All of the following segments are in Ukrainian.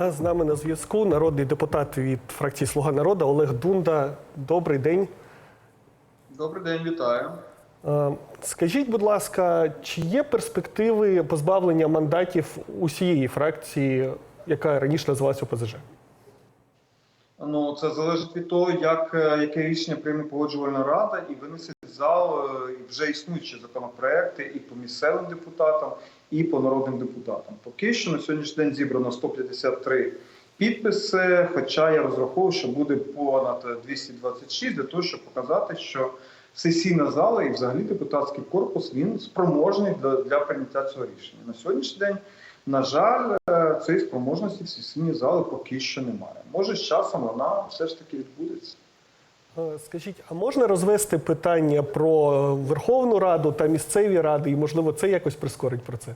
А з нами на зв'язку народний депутат від фракції Слуга народу Олег Дунда. Добрий день. Добрий день, вітаю. Скажіть, будь ласка, чи є перспективи позбавлення мандатів усієї фракції, яка раніше називалася ОПЗЖ? Ну це залежить від того, як е, яке рішення прийме погоджувальна рада і винесе зал е, вже існуючі законопроекти і по місцевим депутатам, і по народним депутатам. Поки що на сьогоднішній день зібрано 153 підписи. Хоча я розраховую, що буде понад 226 для того, щоб показати, що сесійна зала і взагалі депутатський корпус він спроможний для, для прийняття цього рішення. На сьогоднішній день, на жаль, е, цієї спроможності в сесійній зали поки що немає. Може, з часом вона все ж таки відбудеться. Е, Скажіть, а можна розвести питання про Верховну Раду та місцеві ради, і можливо це якось прискорить процес?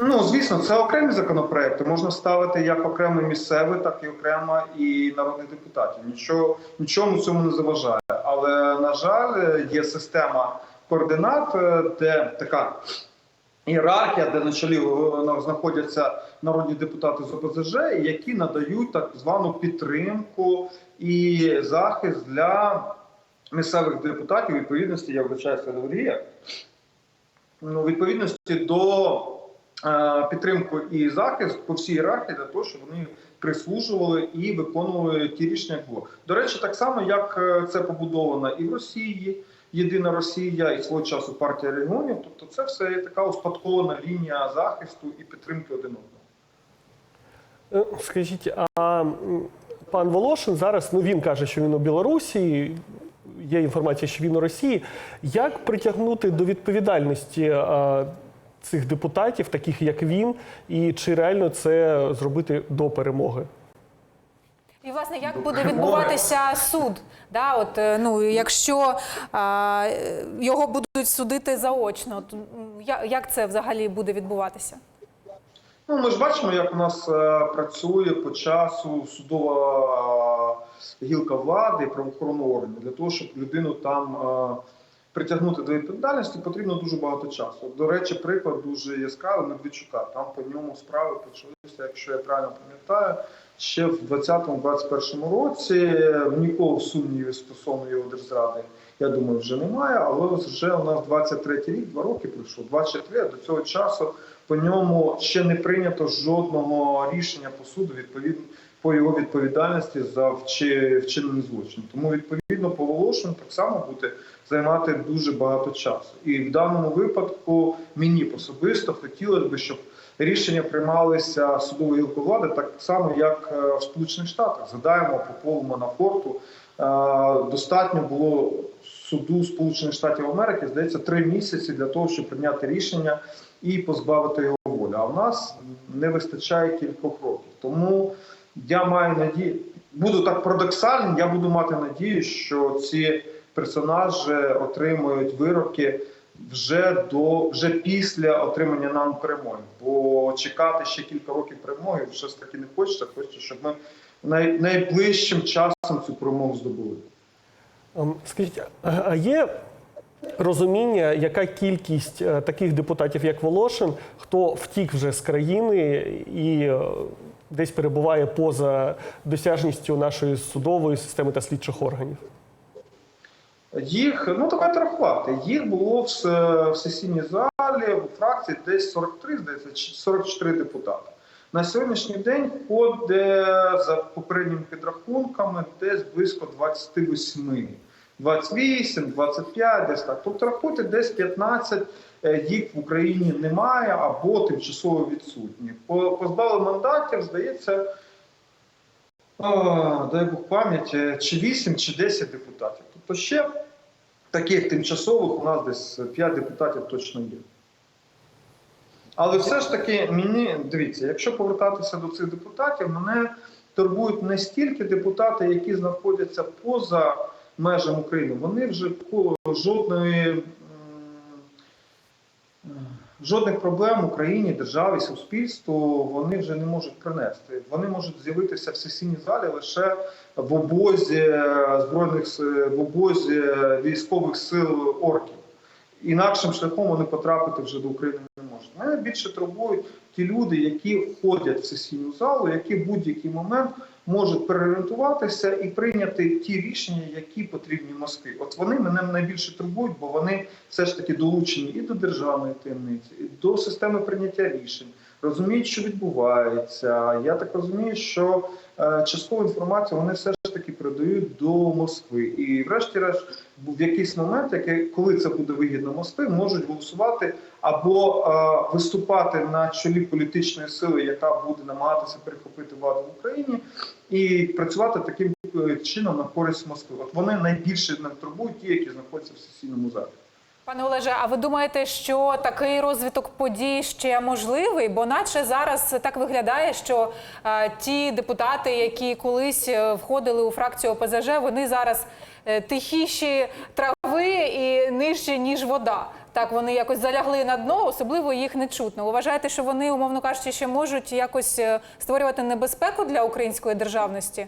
Ну, звісно, це окремі законопроекти. Можна ставити як окремо місцевий, так і окремо і народних депутатів. Нічого нічому цьому не заважає. Але на жаль, є система координат, е, де така ієрархія, де на чолі е, знаходяться народні депутати з ОПЗЖ, які надають так звану підтримку і захист для місцевих депутатів. Відповідності я вибачаюся Сергія. Ну, відповідності до е, підтримку і захист по всій ієрархії для того, щоб вони прислужували і виконували ті рішення, було. До речі, так само як е, це побудовано і в Росії, Єдина Росія, і свого часу партія регіонів. Тобто, це все є така успадкована лінія захисту і підтримки один одного. Е, Скажіть, а пан Волошин зараз, ну він каже, що він у Білорусі. Є інформація, що він у Росії. Як притягнути до відповідальності е, цих депутатів, таких як він, і чи реально це зробити до перемоги? І власне, як буде відбуватися суд? Да, от, е, ну, якщо а, його будуть судити заочно, то як це взагалі буде відбуватися? Ну, ми ж бачимо, як у нас е, працює по часу судова е, гілка влади і правоохоронного органу. Для того, щоб людину там притягнути до відповідальності, потрібно дуже багато часу. До речі, приклад дуже яскравий Медведчука. Там по ньому справи почалися, якщо я правильно пам'ятаю, ще в 2020-2021 році. Нікого сумнівів стосовно його держзради, я думаю, вже немає. Але вже у нас 23 рік, два роки пройшло, 24, до цього часу по ньому ще не прийнято жодного рішення по суду відповідно по його відповідальності за вчи- вчинені злочини. Тому відповідно по так само буде займати дуже багато часу. І в даному випадку мені особисто хотілося б, щоб рішення приймалися судовою гілкою влади так само, як е, в Сполучених Штатах. Згадаємо по полу Манафорту. е, Достатньо було суду Сполучених Штатів Америки, здається, три місяці для того, щоб прийняти рішення і позбавити його волі. А в нас не вистачає кількох років. Тому я маю надію, буду так парадоксальним, я буду мати надію, що ці персонажі отримують вироки вже до вже після отримання нам перемоги. Бо чекати ще кілька років перемоги все ж таки не хочеться. Хочеться, щоб ми най, найближчим часом цю перемогу здобули. Ем, Скажіть, а а є розуміння, яка кількість е, таких депутатів, як Волошин, хто втік вже з країни і е, десь перебуває поза досяжністю нашої судової системи та слідчих органів? Їх, ну давайте рахувати. Їх було в, в сесійній залі у фракції десь 43, здається, 44 депутати. На сьогоднішній день ходить за попередніми підрахунками десь близько 28. 28, 25, десь так. Тобто рахуйте, десь 15 е, їх в Україні немає або тимчасово відсутні. По позбавили мандатів, здається, дай Бог пам'яті, чи 8, чи 10 депутатів. Тобто ще таких тимчасових у нас десь 5 депутатів точно є. Але все ж таки, мені дивіться, якщо повертатися до цих депутатів, мене турбують не стільки депутати, які знаходяться поза межами України. Вони вже жодної. Жодних проблем Україні, державі, суспільству вони вже не можуть принести. Вони можуть з'явитися в сесійній залі лише в обозі е, збройних в обозі військових сил орків. Інакшим шляхом вони потрапити вже до України не можуть. Мене більше турбують ті люди, які входять в сесійну залу, які в будь-який момент можуть переорієнтуватися і прийняти ті рішення, які потрібні Москві. От вони мене найбільше турбують, бо вони все ж таки долучені і до державної таємниці, і до системи прийняття рішень, розуміють, що відбувається. Я так розумію, що е, часткову інформацію вони все ж передають до Москви. І, врешті-решт, в якийсь момент, коли це буде вигідно Москви, можуть голосувати або е, виступати на чолі політичної сили, яка буде намагатися перехопити владу в Україні, і працювати таким е, чином на користь Москви. От вони найбільше не турбують ті, які знаходяться в сесійному залі. Пане Олеже, а ви думаєте, що такий розвиток подій ще можливий? Бо наче зараз так виглядає, що е, ті депутати, які колись е, входили у фракцію ОПЗЖ, вони зараз е, тихіші трави і нижчі, ніж вода. Так вони якось залягли на дно, особливо їх не чутно. Ви вважаєте, що вони, умовно кажучи, ще можуть якось е, створювати небезпеку для української державності?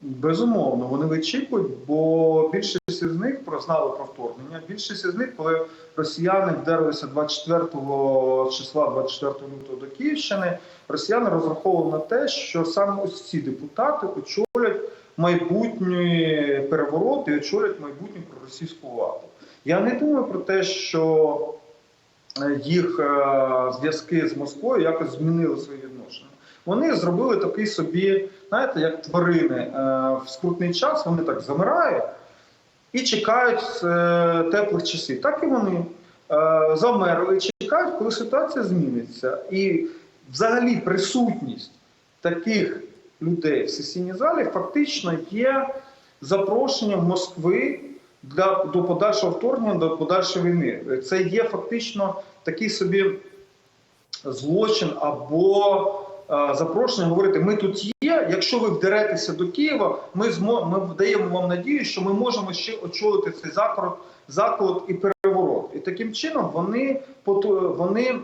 Безумовно, вони вичікують, бо більшість із них прознали про вторгнення. Більшість із них, коли росіяни вдерлися 24 числа, 24 лютого до Київщини, росіяни розраховували на те, що саме ось ці депутати очолять майбутній переворот і очолять майбутню проросійську владу. Я не думаю про те, що е, їх е, зв'язки з Москвою якось змінили свої. Вони зробили такий собі, знаєте, як тварини е, в скрутний час, вони так замирають і чекають е, теплих часів. Так і вони е, замерли і чекають, коли ситуація зміниться. І взагалі присутність таких людей в сесійній залі фактично є запрошенням Москви для до подальшого вторгнення, до подальшої війни. Це є фактично такий собі злочин або запрошення говорити: ми тут є. Якщо ви вдеретеся до Києва, ми змо ми даємо вам надію, що ми можемо ще очолити цей заколот, заколот і переворот. І таким чином вони вони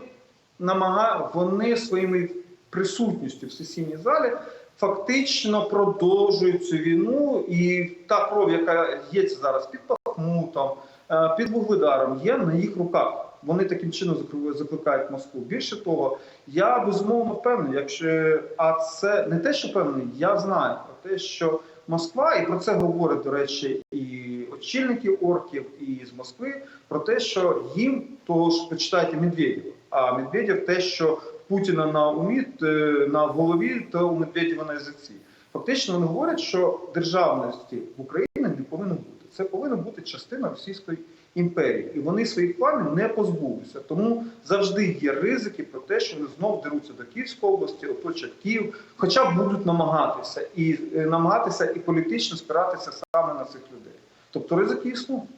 намага вони своїми присутністю в сесійній залі фактично продовжують цю війну, і та кров, яка є зараз під Бахмутом, е, під Вугледаром, є на їх руках. Вони таким чином закликають Москву. Більше того, я безумовно впевнений, якщо а це не те, що впевнений, я знаю про те, що Москва, і про це говорять, до речі, і очільники орків, і з Москви, про те, що їм того ж почитайте Медведєва. А Медведєв те, що Путіна на умі, е, на голові, то у Медведєва на язиці. Фактично вони говорять, що державності в Україні не повинно бути. Це повинна бути частина Російської імперії, і вони своїх планів не позбулися. Тому завжди є ризики про те, що вони знов деруться до Київської області, оточать Київ, хоча будуть намагатися і е, намагатися і політично спиратися саме на цих людей. Тобто ризики існують.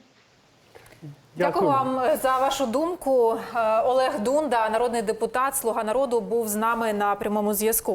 Дякую вам за вашу думку. Е, Олег Дунда, народний депутат, слуга народу, був з нами на прямому зв'язку.